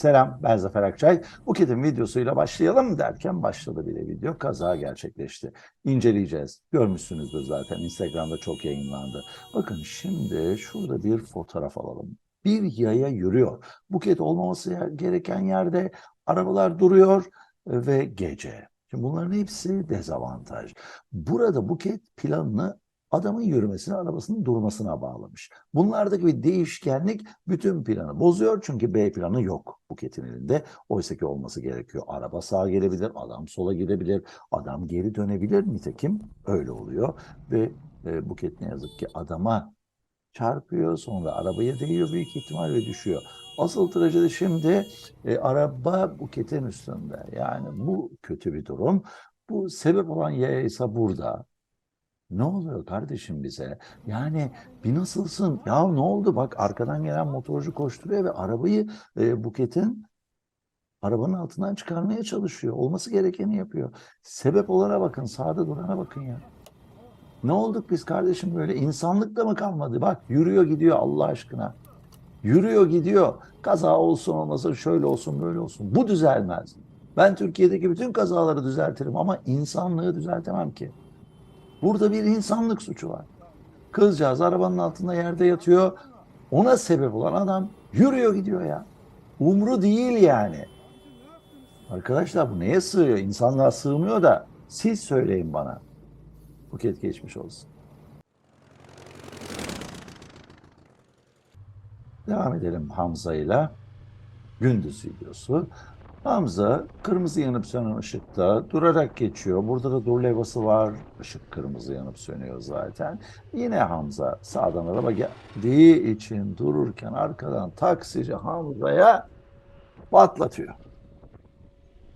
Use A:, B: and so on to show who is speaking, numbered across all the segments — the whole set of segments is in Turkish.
A: Selam ben Zafer Akçay. Buket'in videosuyla başlayalım derken başladı bile video. Kaza gerçekleşti. İnceleyeceğiz. Görmüşsünüzdür zaten Instagram'da çok yayınlandı. Bakın şimdi şurada bir fotoğraf alalım. Bir yaya yürüyor. Buket olmaması gereken yerde arabalar duruyor e, ve gece. Şimdi bunların hepsi dezavantaj. Burada Buket planını adamın yürümesine, arabasının durmasına bağlamış. Bunlardaki bir değişkenlik bütün planı bozuyor çünkü B planı yok Buket'in elinde. Oysa ki olması gerekiyor. Araba sağa gelebilir, adam sola gidebilir, adam geri dönebilir. Nitekim öyle oluyor ve e, Buket ne yazık ki adama çarpıyor sonra arabaya değiyor büyük ihtimal ve düşüyor. Asıl trajedi şimdi e, araba Buket'in üstünde. Yani bu kötü bir durum. Bu sebep olan yaya ise burada. Ne oluyor kardeşim bize? Yani bir nasılsın? Ya ne oldu? Bak arkadan gelen motorcu koşturuyor ve arabayı e, Buket'in arabanın altından çıkarmaya çalışıyor. Olması gerekeni yapıyor. Sebep olana bakın, sağda durana bakın ya. Ne olduk biz kardeşim böyle? İnsanlık da mı kalmadı? Bak yürüyor gidiyor Allah aşkına. Yürüyor gidiyor. Kaza olsun olmasın şöyle olsun böyle olsun. Bu düzelmez. Ben Türkiye'deki bütün kazaları düzeltirim ama insanlığı düzeltemem ki. Burada bir insanlık suçu var. Kızcağız arabanın altında yerde yatıyor. Ona sebep olan adam yürüyor gidiyor ya. Umru değil yani. Arkadaşlar bu neye sığıyor? İnsanlığa sığmıyor da siz söyleyin bana. Buket geçmiş olsun. Devam edelim Hamza'yla. Gündüz videosu. Hamza kırmızı yanıp sönen ışıkta durarak geçiyor. Burada da dur levhası var. Işık kırmızı yanıp sönüyor zaten. Yine Hamza sağdan araba geldiği için dururken arkadan taksici Hamza'ya patlatıyor.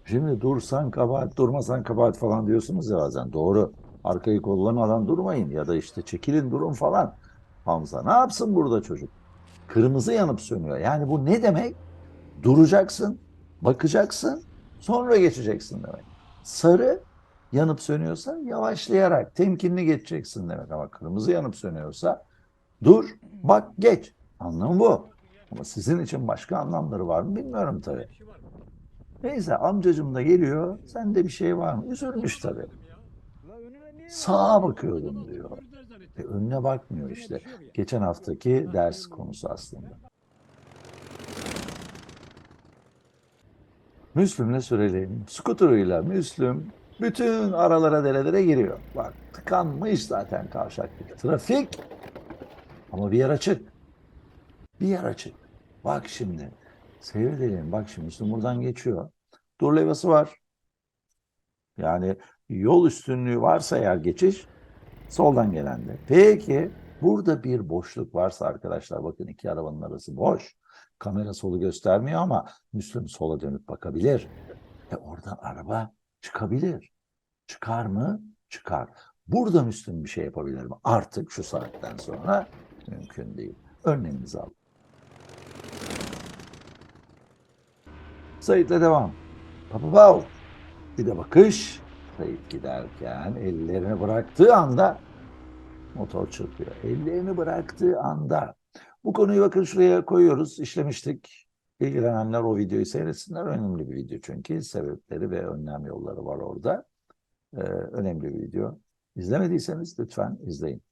A: Şimdi dursan kabahat, durmasan kabahat falan diyorsunuz ya bazen. Doğru. Arkayı kullanmadan durmayın ya da işte çekilin durun falan. Hamza ne yapsın burada çocuk? Kırmızı yanıp sönüyor. Yani bu ne demek? Duracaksın, bakacaksın, sonra geçeceksin demek. Sarı yanıp sönüyorsa yavaşlayarak, temkinli geçeceksin demek. Ama kırmızı yanıp sönüyorsa dur, bak, geç. Anlamı bu. Ama sizin için başka anlamları var mı bilmiyorum tabii. Neyse amcacım da geliyor. Sende bir şey var mı? Üzülmüş tabii. Sağa bakıyordum diyor. E, önüne bakmıyor işte. Geçen haftaki ders konusu aslında. Müslüm'le Süreley'in skuterıyla Müslüm bütün aralara derelere giriyor. Bak tıkanmış zaten kavşaktaki trafik. Ama bir yer açık. Bir yer açık. Bak şimdi. Seyredelim. Bak şimdi Müslüm buradan geçiyor. Dur levhası var. Yani yol üstünlüğü varsa eğer geçiş soldan gelende. Peki burada bir boşluk varsa arkadaşlar bakın iki arabanın arası boş. Kamera solu göstermiyor ama Müslüm sola dönüp bakabilir. E oradan araba çıkabilir. Çıkar mı? Çıkar. Burada Müslüm bir şey yapabilir mi? Artık şu saatten sonra mümkün değil. Önleminizi alın. Sait'le devam. Papapav. Bir de bakış. Sait giderken ellerini bıraktığı anda motor çırpıyor. Ellerini bıraktığı anda. Bu konuyu bakın şuraya koyuyoruz. İşlemiştik. İlgilenenler o videoyu seyretsinler. Önemli bir video çünkü. Sebepleri ve önlem yolları var orada. Ee, önemli bir video. İzlemediyseniz lütfen izleyin.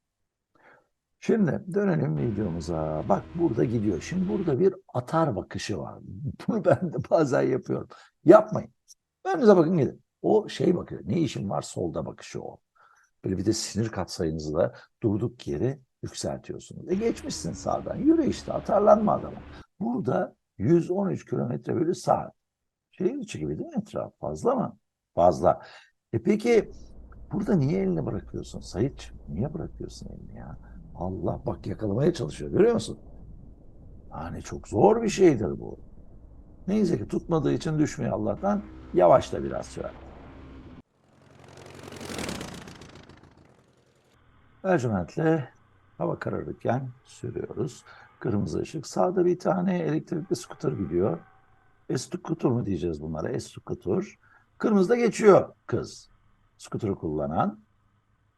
A: Şimdi dönelim videomuza. Bak burada gidiyor. Şimdi burada bir atar bakışı var. Bunu ben de bazen yapıyorum. Yapmayın. Önünüze bakın gidin. O şey bakıyor. Ne işin var solda bakışı o. Böyle bir de sinir katsayınızı da durduk yere yükseltiyorsunuz. E geçmişsin sağdan. Yürü işte atarlanma adama. Burada 113 kilometre bölü saat. Şehir içi gibi değil mi etraf? Fazla mı? Fazla. E peki burada niye elini bırakıyorsun Sayit? Niye bırakıyorsun elini ya? Allah bak yakalamaya çalışıyor görüyor musun? Yani çok zor bir şeydir bu. Neyse ki tutmadığı için düşmüyor Allah'tan. Yavaşla biraz sürer. Ercüment'le hava kararırken sürüyoruz. Kırmızı ışık. Sağda bir tane elektrikli skuter gidiyor. E-skuter mu diyeceğiz bunlara? E-skuter. Kırmızıda geçiyor kız. Skuter'ı kullanan.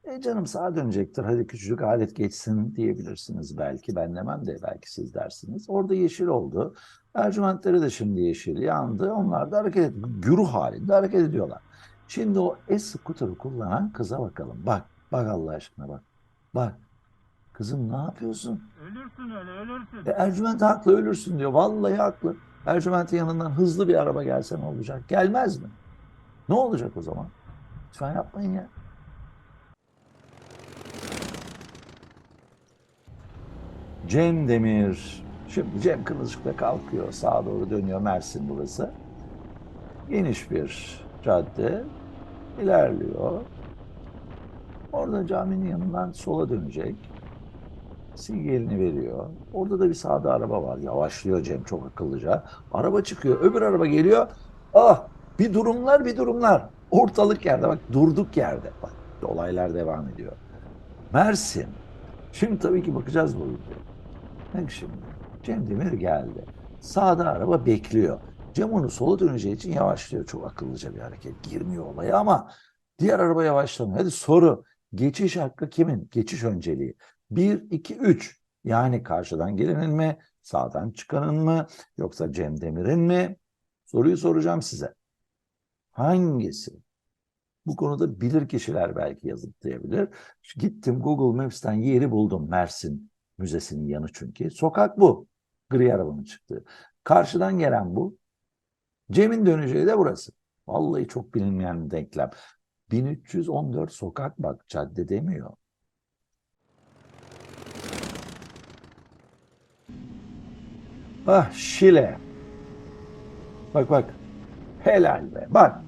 A: E canım sağa dönecektir. Hadi küçücük alet geçsin diyebilirsiniz belki. Ben demem de belki siz dersiniz. Orada yeşil oldu. Ercümentleri de şimdi yeşil yandı. Onlar da hareket ediyor. Güruh halinde hareket ediyorlar. Şimdi o e-scooter'ı kullanan kıza bakalım. Bak, bak Allah aşkına bak. Bak. Kızım ne yapıyorsun?
B: Ölürsün öyle ölürsün.
A: E, Ercüment haklı ölürsün diyor. Vallahi haklı. Ercüment'in yanından hızlı bir araba gelse ne olacak? Gelmez mi? Ne olacak o zaman? Lütfen yapmayın ya. Cem Demir. Şimdi Cem Kılıç'ta kalkıyor. Sağa doğru dönüyor. Mersin burası. Geniş bir cadde. ilerliyor. Orada caminin yanından sola dönecek. Sinyalini veriyor. Orada da bir sağda araba var. Yavaşlıyor Cem çok akıllıca. Araba çıkıyor. Öbür araba geliyor. Ah bir durumlar bir durumlar. Ortalık yerde bak durduk yerde. Bak olaylar devam ediyor. Mersin. Şimdi tabii ki bakacağız bu. Bak şimdi. Cem Demir geldi. Sağda araba bekliyor. Cem onu sola döneceği için yavaşlıyor. Çok akıllıca bir hareket. Girmiyor olaya ama diğer araba yavaşlamıyor. Hadi soru. Geçiş hakkı kimin? Geçiş önceliği. 1, 2, 3. Yani karşıdan gelenin mi? Sağdan çıkanın mı? Yoksa Cem Demir'in mi? Soruyu soracağım size. Hangisi? Bu konuda bilir kişiler belki yazıklayabilir. Gittim Google Maps'ten yeri buldum. Mersin Müzesi'nin yanı çünkü. Sokak bu. Gri arabanın çıktığı. Karşıdan gelen bu. Cem'in döneceği de burası. Vallahi çok bilinmeyen bir denklem. 1314 sokak bak cadde demiyor. Ah Şile. Bak bak. Helal be. Bak.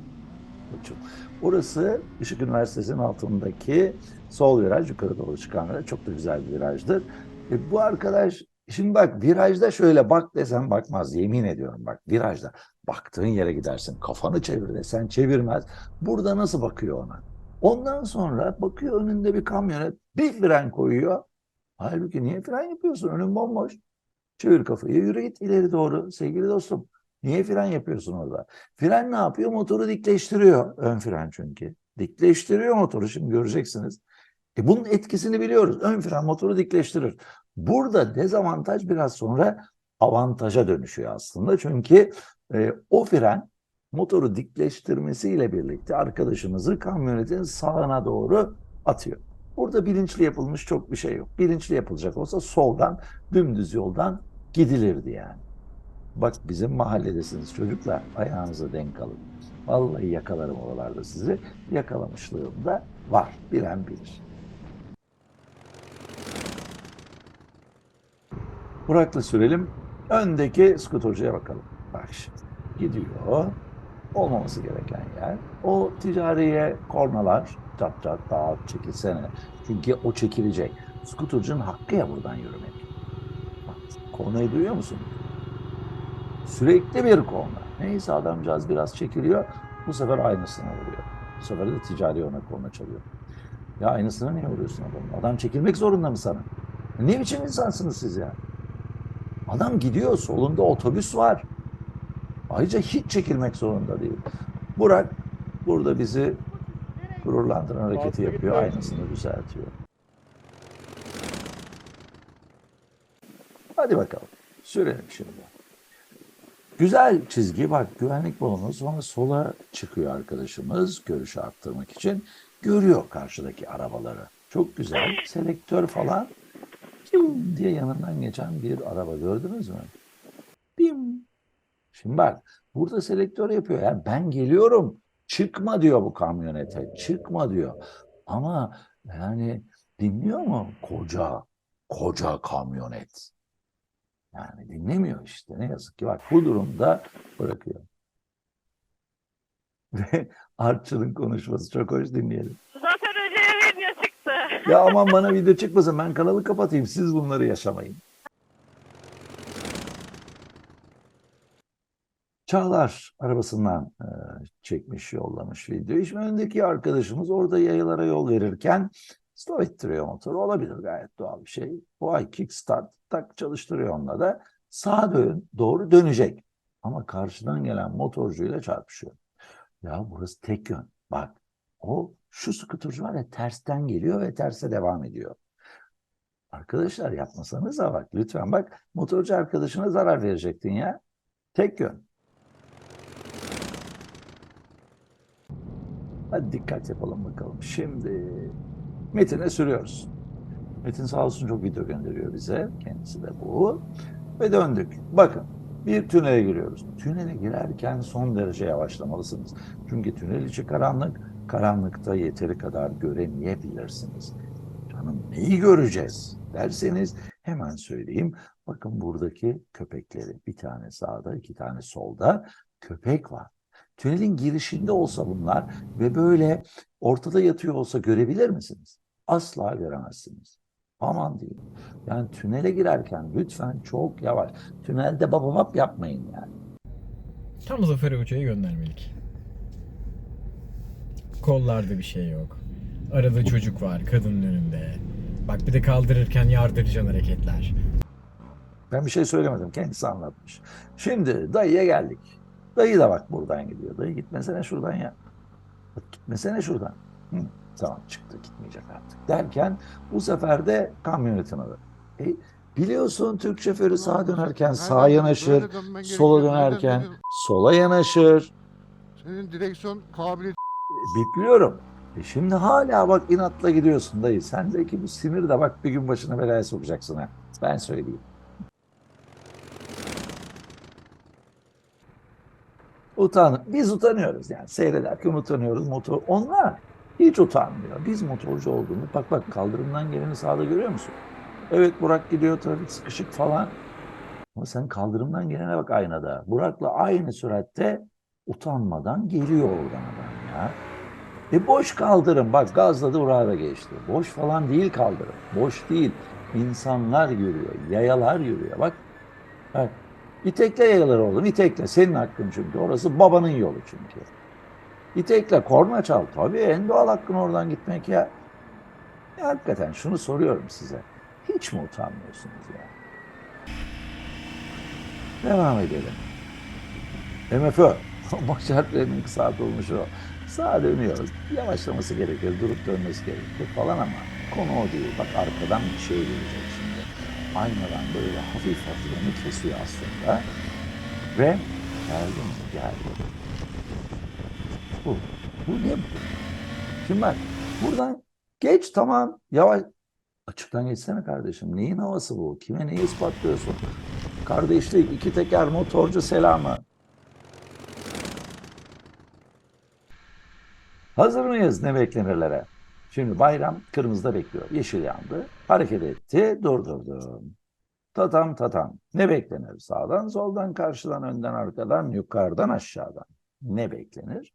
A: Orası Işık Üniversitesi'nin altındaki sol viraj yukarı doğru çıkan viraj. Çok da güzel bir virajdır. E, bu arkadaş şimdi bak virajda şöyle bak desen bakmaz. Yemin ediyorum bak virajda. Baktığın yere gidersin. Kafanı çevir desen çevirmez. Burada nasıl bakıyor ona? Ondan sonra bakıyor önünde bir kamyonet bir fren koyuyor. Halbuki niye fren yapıyorsun? Önün bomboş. Çevir kafayı yürü git ileri doğru sevgili dostum. Niye fren yapıyorsun orada? Fren ne yapıyor? Motoru dikleştiriyor. Ön fren çünkü. Dikleştiriyor motoru şimdi göreceksiniz. E bunun etkisini biliyoruz. Ön fren motoru dikleştirir. Burada dezavantaj biraz sonra avantaja dönüşüyor aslında. Çünkü e, o fren motoru dikleştirmesiyle birlikte arkadaşımızı kamyonetin sağına doğru atıyor. Burada bilinçli yapılmış çok bir şey yok. Bilinçli yapılacak olsa soldan, dümdüz yoldan gidilirdi yani. Bak bizim mahalledesiniz çocuklar. Ayağınıza denk alın. Vallahi yakalarım oralarda sizi. Yakalamışlığım da var. Bilen bilir. Burak'la sürelim. Öndeki skuterciye bakalım. Bak şimdi. Gidiyor. Olmaması gereken yer. O ticariye kornalar çat çat dağıt çekilsene. Çünkü o çekilecek. Skutercının hakkı ya buradan yürümek. Bak, kornayı duyuyor musun? Sürekli bir korna. Neyse adamcağız biraz çekiliyor. Bu sefer aynısına vuruyor. Bu sefer de ticari ona korna çalıyor. Ya aynısına niye vuruyorsun adamı? Adam çekilmek zorunda mı sana? Ne biçim insansınız siz ya? Adam gidiyor solunda otobüs var. Ayrıca hiç çekilmek zorunda değil. Burak burada bizi gururlandıran hareketi yapıyor. Aynısını düzeltiyor. Hadi bakalım. Sürelim şimdi. Güzel çizgi bak güvenlik balonu sonra sola çıkıyor arkadaşımız görüşü arttırmak için. Görüyor karşıdaki arabaları. Çok güzel. Selektör falan Pim diye yanından geçen bir araba gördünüz mü? Pim. Şimdi bak burada selektör yapıyor. Yani ben geliyorum. Çıkma diyor bu kamyonete. Çıkma diyor. Ama yani dinliyor mu? Koca, koca kamyonet. Yani dinlemiyor işte. Ne yazık ki bak bu durumda bırakıyor. Ve Arçıl'ın konuşması çok hoş dinleyelim.
C: Zaten öyle video çıktı.
A: Ya aman bana video çıkmasın ben kanalı kapatayım siz bunları yaşamayın. Çağlar arabasından e, çekmiş yollamış videoyu. Şimdi öndeki arkadaşımız orada yayalara yol verirken stop ettiriyor motoru. Olabilir gayet doğal bir şey. O ay kickstart tak çalıştırıyor onunla da. Sağa dön, doğru dönecek. Ama karşıdan gelen motorcuyla çarpışıyor. Ya burası tek yön. Bak O şu skuturcu var ya tersten geliyor ve terse devam ediyor. Arkadaşlar yapmasanız da bak lütfen bak motorcu arkadaşına zarar verecektin ya. Tek yön. Hadi dikkat yapalım bakalım. Şimdi Metin'e sürüyoruz. Metin sağ olsun çok video gönderiyor bize. Kendisi de bu. Ve döndük. Bakın bir tünele giriyoruz. Tünele girerken son derece yavaşlamalısınız. Çünkü tünel içi karanlık. Karanlıkta yeteri kadar göremeyebilirsiniz. Canım neyi göreceğiz derseniz hemen söyleyeyim. Bakın buradaki köpekleri. Bir tane sağda, iki tane solda köpek var. Tünelin girişinde olsa bunlar ve böyle ortada yatıyor olsa görebilir misiniz? Asla göremezsiniz. Aman diyeyim. Yani tünele girerken lütfen çok yavaş. Tünelde bababap yapmayın yani.
B: Tam Zafer Hoca'ya göndermelik. Kollarda bir şey yok. Arada çocuk var kadının önünde. Bak bir de kaldırırken yardırıcan hareketler.
A: Ben bir şey söylemedim. Kendisi anlatmış. Şimdi dayıya geldik. Dayı da bak buradan gidiyor. Dayı gitmesene şuradan ya. Bak gitmesene şuradan. Hı, tamam çıktı gitmeyecek artık. Derken bu sefer de kamyonetin adı. E, biliyorsun Türk şoförü sağa dönerken sağa yanaşır. Sola dönerken sola yanaşır.
D: Senin direksiyon kabiliyeti
A: Biliyorum. E şimdi hala bak inatla gidiyorsun dayı. Sendeki bu sinir de bak bir gün başına belaya sokacaksın ha. Ben söyleyeyim. Utan, biz utanıyoruz yani seyrederken utanıyoruz motor. Onlar hiç utanmıyor. Biz motorcu olduğunu bak bak kaldırımdan geleni sağda görüyor musun? Evet Burak gidiyor trafik sıkışık falan. Ama sen kaldırımdan gelene bak aynada. Burak'la aynı süratte utanmadan geliyor oradan adam ya. E boş kaldırım. Bak gazladı Burak'a da geçti. Boş falan değil kaldırım. Boş değil. İnsanlar yürüyor. Yayalar yürüyor. Bak. Bak. İtekle yayalar oğlum. İtekle. Senin hakkın çünkü. Orası babanın yolu çünkü. İtekle korna çal. Tabii en doğal hakkın oradan gitmek ya. ya hakikaten şunu soruyorum size. Hiç mi utanmıyorsunuz ya? Devam edelim. MFÖ. Baş harflerinin kısaltılmış o. Sağa dönüyoruz. Yavaşlaması gerekiyor. Durup dönmesi gerekiyor falan ama konu o değil. Bak arkadan bir şey gelecek şimdi. Aynadan böyle hafif hafif onu kesiyor aslında. Ve geldi mi? Geldi. Bu. Bu ne bu? Şimdi bak buradan geç tamam. Yavaş. Açıktan geçsene kardeşim. Neyin havası bu? Kime neyi ispatlıyorsun? Kardeşlik, iki teker, motorcu selamı. Hazır mıyız ne beklenirlere? Şimdi bayram kırmızıda bekliyor. Yeşil yandı. Hareket etti. Durdurdum. Tatam tatam. Ne beklenir? Sağdan, soldan, karşıdan, önden, arkadan, yukarıdan, aşağıdan. Ne beklenir?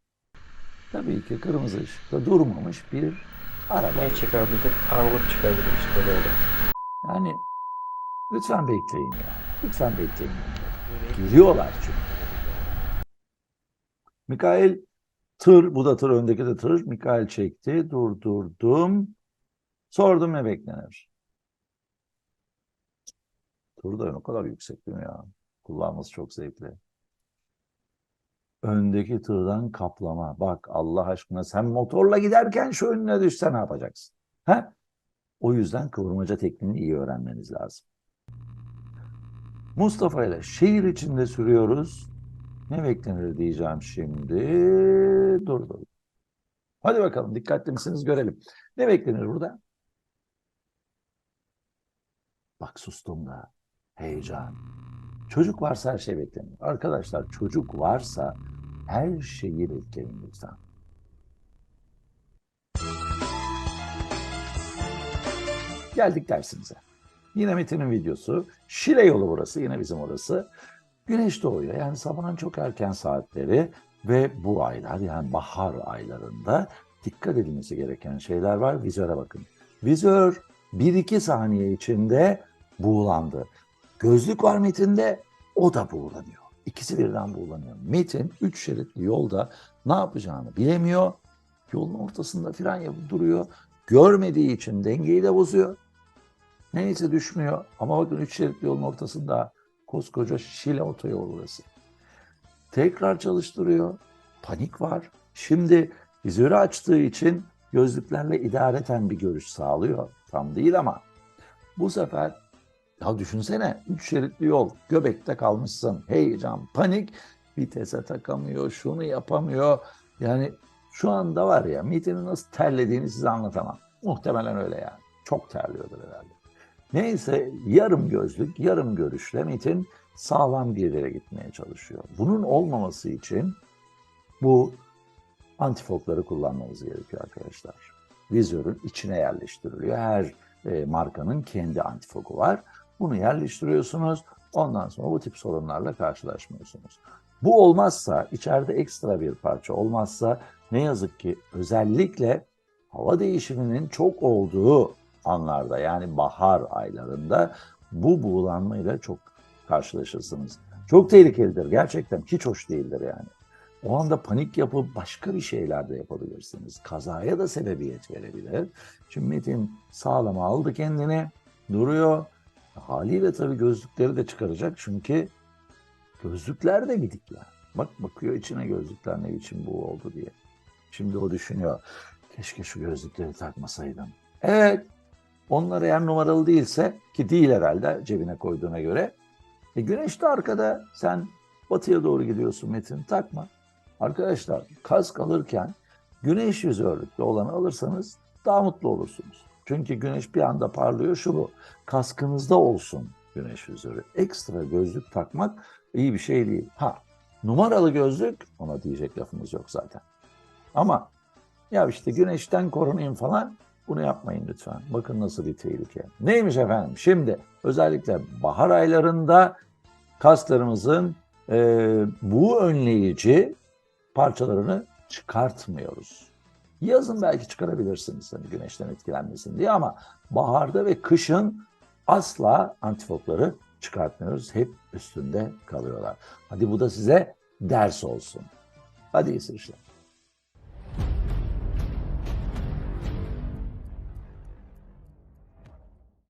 A: Tabii ki kırmızı ışıkta durmamış bir araba.
E: Ne çıkabilir? Angut çıkabilir işte böyle.
A: Yani lütfen bekleyin ya. Lütfen bekleyin. Geliyorlar çünkü. Mikail tır, bu da tır, öndeki de tır. Mikail çekti, durdurdum. Sordum ne beklenir? Tır da o kadar yüksek değil mi ya? Kullanması çok zevkli. Öndeki tırdan kaplama. Bak Allah aşkına sen motorla giderken şu önüne düşse ne yapacaksın? He? O yüzden kıvırmaca tekniğini iyi öğrenmeniz lazım. Mustafa ile şehir içinde sürüyoruz. Ne beklenir diyeceğim şimdi. Dur. Hadi bakalım dikkatli misiniz görelim. Ne beklenir burada? Bak sustum da. Heyecan. Çocuk varsa her şey beklenir. Arkadaşlar çocuk varsa her şeyi bekleyin lütfen. Geldik dersimize. Yine Metin'in videosu. Şile yolu burası. Yine bizim orası. Güneş doğuyor. Yani sabahın çok erken saatleri ve bu aylar yani bahar aylarında dikkat edilmesi gereken şeyler var. Vizöre bakın. Vizör 1-2 saniye içinde buğulandı. Gözlük var Metin'de o da buğulanıyor. İkisi birden buğulanıyor. Metin 3 şeritli yolda ne yapacağını bilemiyor. Yolun ortasında fren yapıp duruyor. Görmediği için dengeyi de bozuyor. Neyse düşmüyor. Ama bakın üç şeritli yolun ortasında koskoca Şile otoyolu burası. Tekrar çalıştırıyor. Panik var. Şimdi Vizörü açtığı için gözlüklerle idareten bir görüş sağlıyor. Tam değil ama bu sefer ya düşünsene üç şeritli yol göbekte kalmışsın heyecan panik vitese takamıyor şunu yapamıyor yani şu anda var ya MIT'in nasıl terlediğini size anlatamam. Muhtemelen öyle yani. Çok terliyordur herhalde. Neyse yarım gözlük, yarım görüşle MIT'in sağlam bir yere gitmeye çalışıyor. Bunun olmaması için bu antifokları kullanmamız gerekiyor arkadaşlar. Vizörün içine yerleştiriliyor. Her e, markanın kendi antifoku var. Bunu yerleştiriyorsunuz. Ondan sonra bu tip sorunlarla karşılaşmıyorsunuz. Bu olmazsa, içeride ekstra bir parça olmazsa ne yazık ki özellikle hava değişiminin çok olduğu anlarda yani bahar aylarında bu buğulanmayla çok karşılaşırsınız. Çok tehlikelidir gerçekten hiç hoş değildir yani. O anda panik yapıp başka bir şeyler de yapabilirsiniz. Kazaya da sebebiyet verebilir. Şimdi Metin sağlam aldı kendini, duruyor. Haliyle tabii gözlükleri de çıkaracak çünkü gözlükler de gidik. Bak bakıyor içine gözlükler ne biçim bu oldu diye. Şimdi o düşünüyor. Keşke şu gözlükleri takmasaydım. Evet. Onlar eğer numaralı değilse ki değil herhalde cebine koyduğuna göre. E güneş de arkada sen batıya doğru gidiyorsun Metin takma. Arkadaşlar kask alırken güneş yüzörlüklü olanı alırsanız daha mutlu olursunuz. Çünkü güneş bir anda parlıyor şu bu. Kaskınızda olsun güneş yüzörü. Ekstra gözlük takmak iyi bir şey değil. Ha numaralı gözlük ona diyecek lafımız yok zaten. Ama ya işte güneşten korunayım falan bunu yapmayın lütfen. Bakın nasıl bir tehlike. Neymiş efendim? Şimdi özellikle bahar aylarında kaslarımızın e, bu önleyici parçalarını çıkartmıyoruz. Yazın belki çıkarabilirsiniz hani güneşten etkilenmesin diye ama baharda ve kışın asla antifokları çıkartmıyoruz. Hep üstünde kalıyorlar. Hadi bu da size ders olsun. Hadi iyi seyirler.